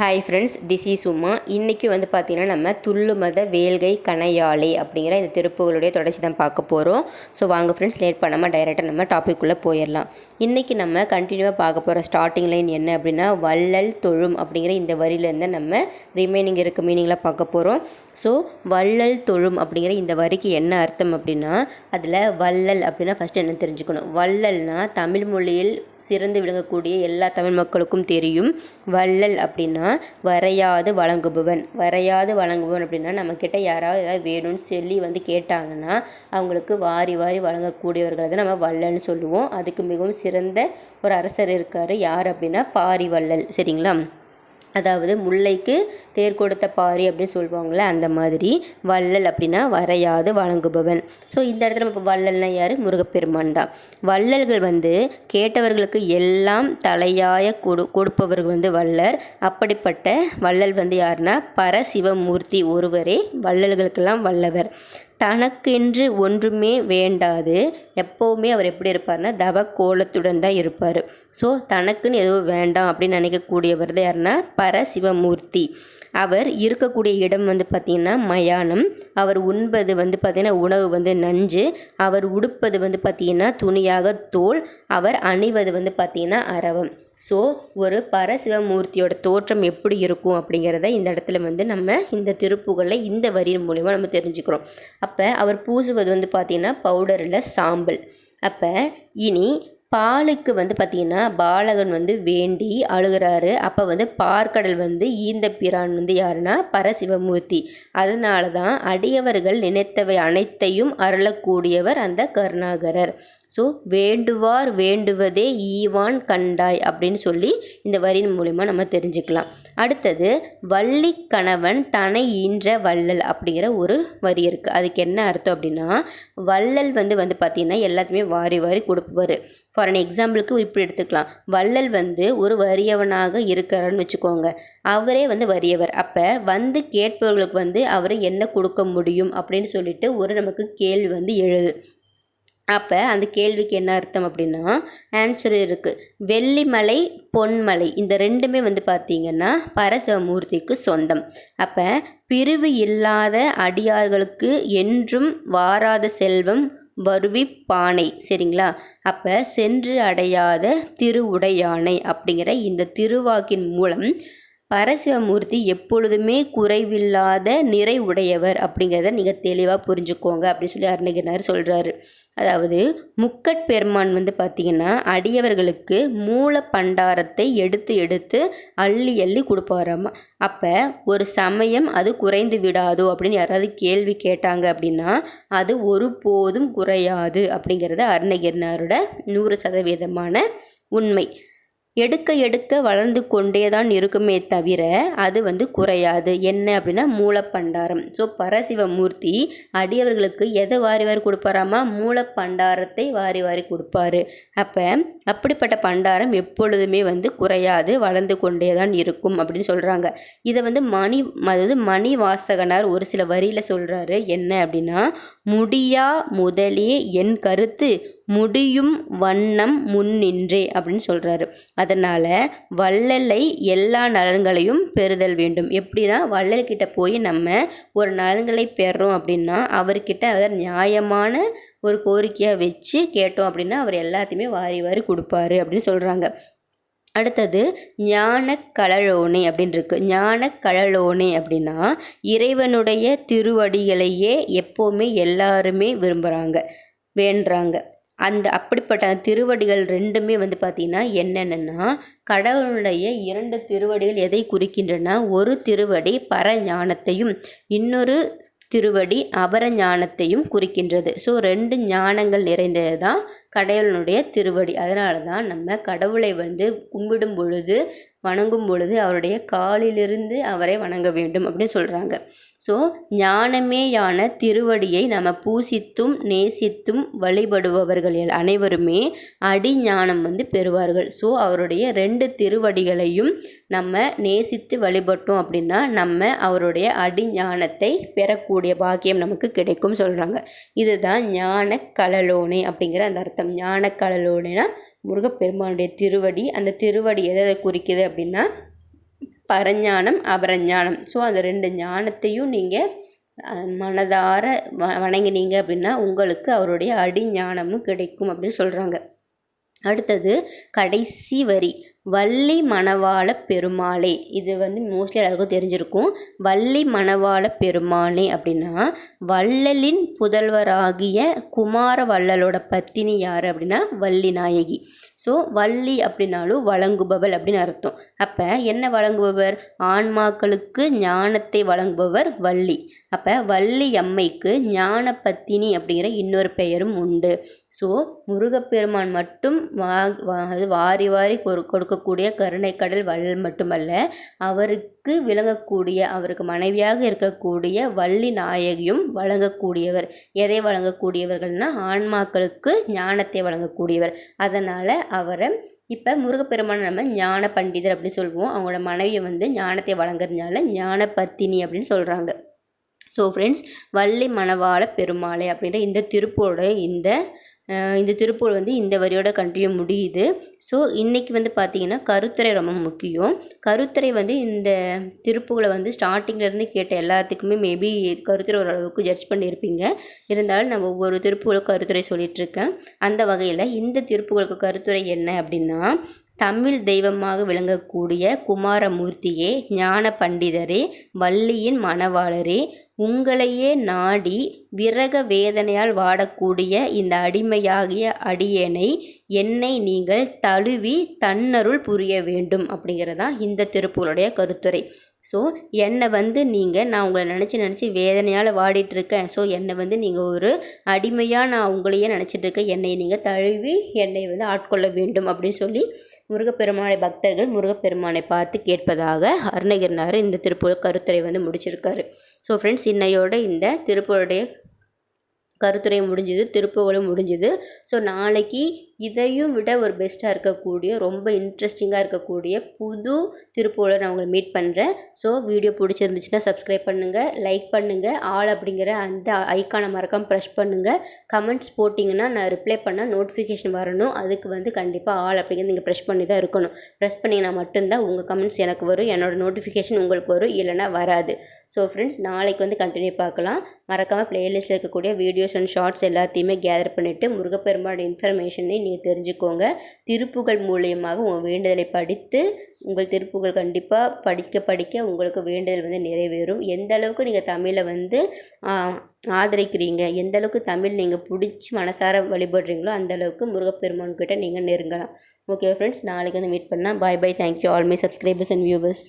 Hi friends this is Uma இன்றைக்கி வந்து பார்த்திங்கன்னா நம்ம துள்ளு மத வேல்கை கணையாளி அப்படிங்கிற இந்த திருப்புகளுடைய தொடர்ச்சி தான் பார்க்க போகிறோம் ஸோ வாங்க ஃப்ரெண்ட்ஸ் லேட் பண்ணாமல் டைரெக்டாக நம்ம டாபிக்குள்ளே போயிடலாம் இன்றைக்கி நம்ம கண்டினியூவாக பார்க்க போகிற ஸ்டார்டிங் லைன் என்ன அப்படின்னா வள்ளல் தொழும் அப்படிங்கிற இந்த வரியிலேருந்து நம்ம ரிமைனிங் இருக்க மீனிங்கில் பார்க்க போகிறோம் ஸோ வள்ளல் தொழும் அப்படிங்கிற இந்த வரிக்கு என்ன அர்த்தம் அப்படின்னா அதில் வள்ளல் அப்படின்னா ஃபஸ்ட்டு என்ன தெரிஞ்சுக்கணும். வள்ளல்னால் தமிழ் மொழியில் சிறந்து விளங்கக்கூடிய எல்லா தமிழ் மக்களுக்கும் தெரியும். வள்ளல் அப்படின்னா வரையாது வழங்குபவன். வரையாது வழங்குபவன் அப்படின்னா நம்மக்கிட்ட யாராவது ஏதாவது வேணும்னு சொல்லி வந்து கேட்டாங்கன்னா அவங்களுக்கு வாரி வாரி வழங்கக்கூடியவர்களை தான் நம்ம வள்ளல்னு சொல்லுவோம். அதுக்கு மிகவும் சிறந்த ஒரு அரசர் இருக்கார். யார் அப்படின்னா பாரி வள்ளல் சரிங்களா? அதாவது முல்லைக்கு தேர் கொடுத்த பாரி அப்படின்னு சொல்லுவாங்கள்ல அந்த மாதிரி வள்ளல் அப்படின்னா வரையாது வழங்குபவன். ஸோ இந்த இடத்துல நம்ம இப்போ வள்ளல்னா யார்? முருகப்பெருமான் தான். வள்ளல்கள் வந்து கேட்டவர்களுக்கு எல்லாம் தலையாய கொடு கொடுப்பவர்கள் வந்து வள்ளர். அப்படிப்பட்ட வள்ளல் வந்து யாருன்னா? பரசிவமூர்த்தி ஒருவரே வள்ளல்களுக்கெல்லாம் வல்லவர். தனக்கென்று ஒன்றுமே வேண்டாது. எப்போவுமே அவர் எப்படி இருப்பார்னா தவ கோலத்துடன் தான் இருப்பார். ஸோ தனக்குன்னு எதுவும் வேண்டாம் அப்படின்னு நினைக்கக்கூடியவர் தான் யாருன்னா பரசிவமூர்த்தி. அவர் இருக்கக்கூடிய இடம் வந்து பார்த்திங்கன்னா மயானம். அவர் உண்பது வந்து பார்த்திங்கன்னா உணவு வந்து நஞ்சு. அவர் உடுப்பது வந்து பார்த்திங்கன்னா துணியாக தோல். அவர் அணிவது வந்து பார்த்திங்கன்னா அரவம். ஸோ ஒரு பரசிவமூர்த்தியோட தோற்றம் எப்படி இருக்கும் அப்படிங்கிறத இந்த இடத்துல வந்து நம்ம இந்த திருப்புகளில் இந்த வரியின் மூலிமா நம்ம தெரிஞ்சுக்கிறோம். அப்போ அவர் பூசுவது வந்து பார்த்திங்கன்னா பவுடரில் சாம்பல். அப்போ இனி பாலுக்கு வந்து பார்த்திங்கன்னா பாலகன் வந்து வேண்டி அழுகிறாரு. அப்போ வந்து பார்க்கடல் வந்து ஈந்த பிரான் வந்து யாருன்னா பரசிவமூர்த்தி. அதனால தான் அடியவர்கள் நினைத்தவை அனைத்தையும் அருளக்கூடியவர் அந்த கருணாகரர். ஸோ வேண்டுவார் வேண்டுவதே ஈவான் கண்டாய் அப்படின்னு சொல்லி இந்த வரியின் மூலிமா நம்ம தெரிஞ்சுக்கலாம். அடுத்தது வள்ளி கணவன் தனை ஈன்ற வள்ளல் அப்படிங்கிற ஒரு வரி இருக்குது அதுக்கு என்ன அர்த்தம் அப்படின்னா வள்ளல் வந்து வந்து பார்த்திங்கன்னா எல்லாத்தையுமே வாரி வாரி கொடுப்பார் ஃபார் அன் எக்ஸாம்பிளுக்கு இப்படி எடுத்துக்கலாம். வள்ளல் வந்து ஒரு வறியவனாக இருக்கிறான்னு வச்சுக்கோங்க. அவரே வந்து வறியவர். அப்போ வந்து கேட்பவர்களுக்கு வந்து அவர் என்ன கொடுக்க முடியும் அப்படின்னு சொல்லிட்டு ஒரு நமக்கு கேள்வி வந்து எழுது. அப்போ அந்த கேள்விக்கு என்ன அர்த்தம் அப்படின்னா ஆன்சர் இருக்குது வெள்ளிமலை பொன்மலை இந்த ரெண்டுமே வந்து பார்த்திங்கன்னா பரசிவமூர்த்திக்கு சொந்தம். அப்போ பிரிவு இல்லாத அடியார்களுக்கு என்றும் வாராத செல்வம் வருவி பானை சரிங்களா? அப்போ சென்று அடையாத திருவுடையானை அப்படிங்கிற இந்த திருவாக்கின் மூலம் பரசிவமூர்த்தி எப்பொழுதுமே குறைவில்லாத நிறை உடையவர் அப்படிங்கிறத நீங்கள் தெளிவாக புரிஞ்சுக்கோங்க அப்படின்னு சொல்லி அருணகிரினார் சொல்கிறாரு அதாவது முக்கட் பெருமான் வந்து பார்த்திங்கன்னா அடியவர்களுக்கு மூல பண்டாரத்தை எடுத்து எடுத்து அள்ளி அள்ளி கொடுப்பாராமா. அப்போ ஒரு சமயம் அது குறைந்து விடாதோ அப்படின்னு யாராவது கேள்வி கேட்டாங்க அப்படின்னா அது ஒருபோதும் குறையாது அப்படிங்கிறத அருணகிரினாரோட நூறு சதவீதமான உண்மை. எடுக்க எடுக்க வளர்ந்து கொண்டே தான் இருக்குமே தவிர அது வந்து குறையாது. என்ன அப்படின்னா மூலப்பண்டாரம். ஸோ பரசிவமூர்த்தி அடியவர்களுக்கு எதை வாரி வாரி கொடுப்பாராமா? மூலப்பண்டாரத்தை வாரி வாரி கொடுப்பாரு. அப்போ அப்படிப்பட்ட பண்டாரம் எப்பொழுதுமே வந்து குறையாது வளர்ந்து கொண்டே தான் இருக்கும் அப்படின்னு சொல்கிறாங்க இதை வந்து மணி அதாவது மணி வாசகனார் ஒரு சில வரியில் சொல்கிறாரு என்ன அப்படின்னா முடியா முதலே என் கருத்து முடியும் வண்ணம் முன்னின்றே அப்படின்னு சொல்கிறாரு அதனால் வள்ளலை எல்லா நலன்களையும் பெறுதல் வேண்டும். எப்படின்னா வள்ளல்கிட்ட போய் நம்ம ஒரு நலன்களை பெறோம் அப்படின்னா அவர்கிட்ட அவர் நியாயமான ஒரு கோரிக்கையாக வச்சு கேட்டோம் அப்படின்னா அவர் எல்லாத்தையுமே வாரி வாரி கொடுப்பாரு அப்படின்னு சொல்கிறாங்க அடுத்தது ஞான கழலோனை அப்படின்னு இருக்கு. ஞான கழலோனை அப்படின்னா இறைவனுடைய திருவடிகளையே எப்போவுமே எல்லாருமே விரும்புகிறாங்க வேண்டுறாங்க. அந்த அப்படிப்பட்ட திருவடிகள் ரெண்டுமே வந்து பார்த்திங்கன்னா என்னென்னா கடவுளுடைய இரண்டு திருவடிகள் எதை குறிக்கின்றன? ஒரு திருவடி பரஞானத்தையும் இன்னொரு திருவடி அபர ஞானத்தையும் குறிக்கின்றது. ஸோ ரெண்டு ஞானங்கள் நிறைந்தது தான் கடவுளுடைய திருவடி. அதனால தான் நம்ம கடவுளை வந்து கும்பிடும் பொழுது வணங்கும் பொழுது அவருடைய காலிலிருந்து அவரை வணங்க வேண்டும் அப்படின்னு சொல்கிறாங்க ஸோ ஞானமேயான திருவடியை நம்ம பூசித்தும் நேசித்தும் வழிபடுபவர்கள் அனைவருமே அடி ஞானம் வந்து பெறுவார்கள். ஸோ அவருடைய ரெண்டு திருவடிகளையும் நம்ம நேசித்து வழிபட்டோம் அப்படின்னா நம்ம அவருடைய அடி ஞானத்தை பெறக்கூடிய பாக்கியம் நமக்கு கிடைக்கும் சொல்கிறாங்க இதுதான் ஞான கலலோனே அப்படிங்கிற அந்த அர்த்தம். ஞான கலலோனேனா முருகப்பெருமானுடைய திருவடி. அந்த திருவடி எதை குறிக்குது அப்படின்னா பரஞானம் அபரஞானம். ஸோ அந்த ரெண்டு ஞானத்தையும் நீங்கள் மனதார வ வணங்கினீங்க அப்படின்னா உங்களுக்கு அவருடைய அடி ஞானமும் கிடைக்கும் அப்படின்னு சொல்கிறாங்க அடுத்தது கடைசி வரி. வள்ளி மணவாள பெருமாளே. இது வந்து மோஸ்ட்லி எல்லாருக்கும் தெரிஞ்சிருக்கும். வள்ளி மணவாள பெருமாளே அப்படின்னா வள்ளலின் புதல்வராகிய குமார வள்ளலோட பத்தினி யார் அப்படின்னா வள்ளி நாயகி. ஸோ வள்ளி அப்படின்னாலும் வழங்குபவள் அப்படின்னு அர்த்தம். அப்போ என்ன வழங்குபவர்? ஆன்மாக்களுக்கு ஞானத்தை வழங்குபவர் வள்ளி. அப்போ வள்ளி அம்மைக்கு ஞான பத்தினி அப்படிங்கிற இன்னொரு பெயரும் உண்டு. ஸோ முருகப்பெருமான் மட்டும் வா அது வாரி வாரி கொடுக்க இருக்கக்கூடிய கருணை கடல் வள்ளல் மட்டுமல்ல அவருக்கு விளங்கக்கூடிய அவருக்கு மனைவியாக இருக்கக்கூடிய வள்ளி நாயகியும் வழங்கக்கூடியவர். எதை வழங்கக்கூடியவர்கள்னால் ஆன்மாக்களுக்கு ஞானத்தை வழங்கக்கூடியவர். அதனால் அவரை இப்போ முருகப்பெருமான நம்ம ஞான பண்டிதர் அப்படின்னு சொல்லுவோம். அவங்களோட மனைவியை வந்து ஞானத்தை வழங்குறதுனால ஞான பத்தினி அப்படின்னு சொல்கிறாங்க ஸோ ஃப்ரெண்ட்ஸ் வள்ளி மணவாள பெருமாளை அப்படின்ற இந்த திருப்போட இந்த இந்த திருப்பூர் வந்து இந்த வரியோட கண்டினியூ முடியுது. ஸோ இன்றைக்கி வந்து பார்த்திங்கன்னா கருத்துரை ரொம்ப முக்கியம். கருத்துரை வந்து இந்த திருப்புகளை வந்து ஸ்டார்டிங்லேருந்து கேட்ட எல்லாத்துக்குமே மேபி கருத்துரை ஓரளவுக்கு ஜட்ஜ் பண்ணியிருப்பீங்க. இருந்தாலும் நான் ஒவ்வொரு திருப்புகளுக்கும் கருத்துரை சொல்லிகிட்ருக்கேன் அந்த வகையில் இந்த திருப்புகளுக்கு கருத்துரை என்ன அப்படின்னா தமிழ் தெய்வமாக விளங்கக்கூடிய குமாரமூர்த்தியே ஞான பண்டிதரே வள்ளியின் மணவாளரே உங்களையே நாடி விரக வேதனையால் வாடக்கூடிய இந்த அடிமையாகிய அடியனை என்னை நீங்கள் தழுவி தன்னருள் புரிய வேண்டும் அப்படிங்கிறதான் இந்த திருப்பூருடைய கருத்துரை. ஸோ என்னை வந்து நீங்கள் நான் உங்களை நினச்சி நினச்சி வேதனையால் வாடிட்டுருக்கேன். ஸோ என்னை வந்து நீங்கள் ஒரு அடிமையாக நான் உங்களையே நினச்சிட்ருக்கேன் என்னை நீங்கள் தழுவி என்னை வந்து ஆட்கொள்ள வேண்டும் அப்படின்னு சொல்லி முருகப்பெருமானை பக்தர்கள் முருகப்பெருமானை பார்த்து கேட்பதாக அருணகிரினார் இந்த திருப்பூர் கருத்துரை வந்து முடிச்சிருக்காரு. ஸோ ஃப்ரெண்ட்ஸ் இன்னையோட இந்த திருப்பூருடைய கருத்துரை முடிஞ்சுது திருப்புகளும் முடிஞ்சுது. ஸோ நாளைக்கு இதையும் விட ஒரு பெஸ்ட்டாக இருக்கக்கூடிய ரொம்ப இன்ட்ரெஸ்டிங்காக இருக்கக்கூடிய புது திருப்பூரை நான் உங்களை மீட் பண்ணுறேன் ஸோ வீடியோ பிடிச்சிருந்துச்சுன்னா சப்ஸ்கிரைப் பண்ணுங்கள் லைக் பண்ணுங்கள் ஆல் அப்படிங்கிற அந்த ஐக்கானை மறக்காமல் ப்ரெஷ் பண்ணுங்கள் கமெண்ட்ஸ் போட்டிங்கன்னா நான் ரிப்ளை பண்ணால் நோட்டிஃபிகேஷன் வரணும். அதுக்கு வந்து கண்டிப்பாக ஆல் அப்படிங்கிறது நீங்கள் ப்ரெஷ் பண்ணி தான் இருக்கணும். ப்ரெஸ் பண்ணிங்கன்னா மட்டும்தான் உங்கள் கமெண்ட்ஸ் எனக்கு வரும் என்னோடய நோட்டிஃபிகேஷன் உங்களுக்கு வரும் இல்லைனா வராது. ஸோ ஃப்ரெண்ட்ஸ் நாளைக்கு வந்து கண்டினியூ பார்க்கலாம். மறக்காமல் ப்ளேலிஸ்ட்டில் இருக்கக்கூடிய வீடியோஸ் அண்ட் ஷார்ட்ஸ் எல்லாத்தையுமே கேதர் பண்ணிவிட்டு முருகப்பெருமானோட இன்ஃபர்மேஷனை நீங்கள் தெரிஞ்சுக்கோங்க. திருப்புகள் மூலியமாக உங்கள் வேண்டுதலை படித்து உங்கள் திருப்புகள் கண்டிப்பாக படிக்க படிக்க உங்களுக்கு வேண்டுதல் வந்து நிறைவேறும். எந்த அளவுக்கு நீங்கள் தமிழை வந்து ஆதரிக்கிறீங்க எந்த அளவுக்கு தமிழ் நீங்கள் பிடிச்சி மனசார வழிபடுறீங்களோ அந்த அளவுக்கு முருகப்பெருமான் கிட்ட நீங்கள் நெருங்கலாம். ஓகே ஃப்ரெண்ட்ஸ் நாளைக்கு வந்து மீட் பண்ணால் bye bye thank you all my subscribers and viewers